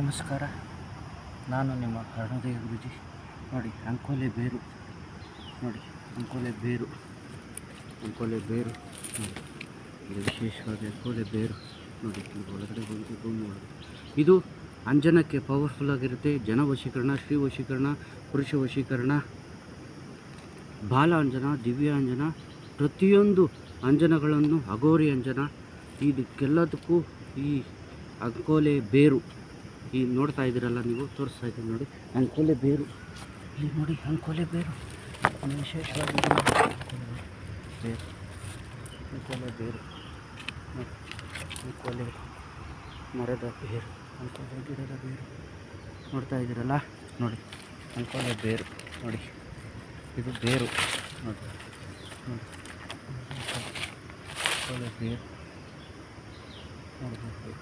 ನಮಸ್ಕಾರ. ನಾನು ನಿಮ್ಮ ಅರುಣೋದಯ ಗುರುಜಿ. ನೋಡಿ, ಅಂಕೋಲೆ ಬೇರು. ನೋಡಿ, ಅಂಕೋಲೆ ಬೇರು. ಅಂಕೋಲೆ ಬೇರು. ನೋಡಿ ಇಲ್ಲಿ ವಿಶೇಷವಾದ ಅಂಕೋಲೆ ಬೇರು. ನೋಡಿ ಇಲ್ಲಿ ಒಳಗಡೆ ಭೂಮಿ ಒಳಗಡೆ ಇದು ಅಂಜನಕ್ಕೆ ಪವರ್ಫುಲ್ ಆಗಿರುತ್ತೆ. ಜನ ವಶೀಕರಣ, ಶ್ರೀ ವಶೀಕರಣ, ಪುರುಷ ವಶೀಕರಣ ಬಾಲ ಅಂಜನ ದಿವ್ಯ ಅಂಜನ ಪ್ರತಿಯೊಂದು ಅಂಜನಗಳನ್ನು ಅಗೋರಿ ಅಂಜನ, ಇದಕ್ಕೆಲ್ಲದಕ್ಕೂ ಈ ಅಂಕೋಲೆ ಬೇರು. ಈ ನೋಡ್ತಾ ಇದ್ದೀರಲ್ಲ ನೀವು, ತೋರಿಸ್ತಾ ಇದ್ದೀನಿ ನೋಡಿ. ಅಂಕೋಲೆ ಬೇರು. ಇಲ್ಲಿ ನೋಡಿ ಅಂಕೋಲೆ ಬೇರು. ವಿಶೇಷವಾಗಿ ಬೇರು. ಅಂಕೋಲೆ ಬೇರು ಅಂಕೋಲೆ ಮರದ ಬೇರು. ಅಂಕೋಲೆ ಗಿಡದ ಬೇರು. ನೋಡ್ತಾ ಇದ್ದೀರಲ್ಲ? ನೋಡಿ ಅಂಕೋಲೆ ಬೇರು. ನೋಡಿ, ಇದು ಬೇರು. ನೋಡಿ ನೋಡಿ. ಅಂಕೋಲೆ ಬೇರು. ನೋಡ್ಬೋದು.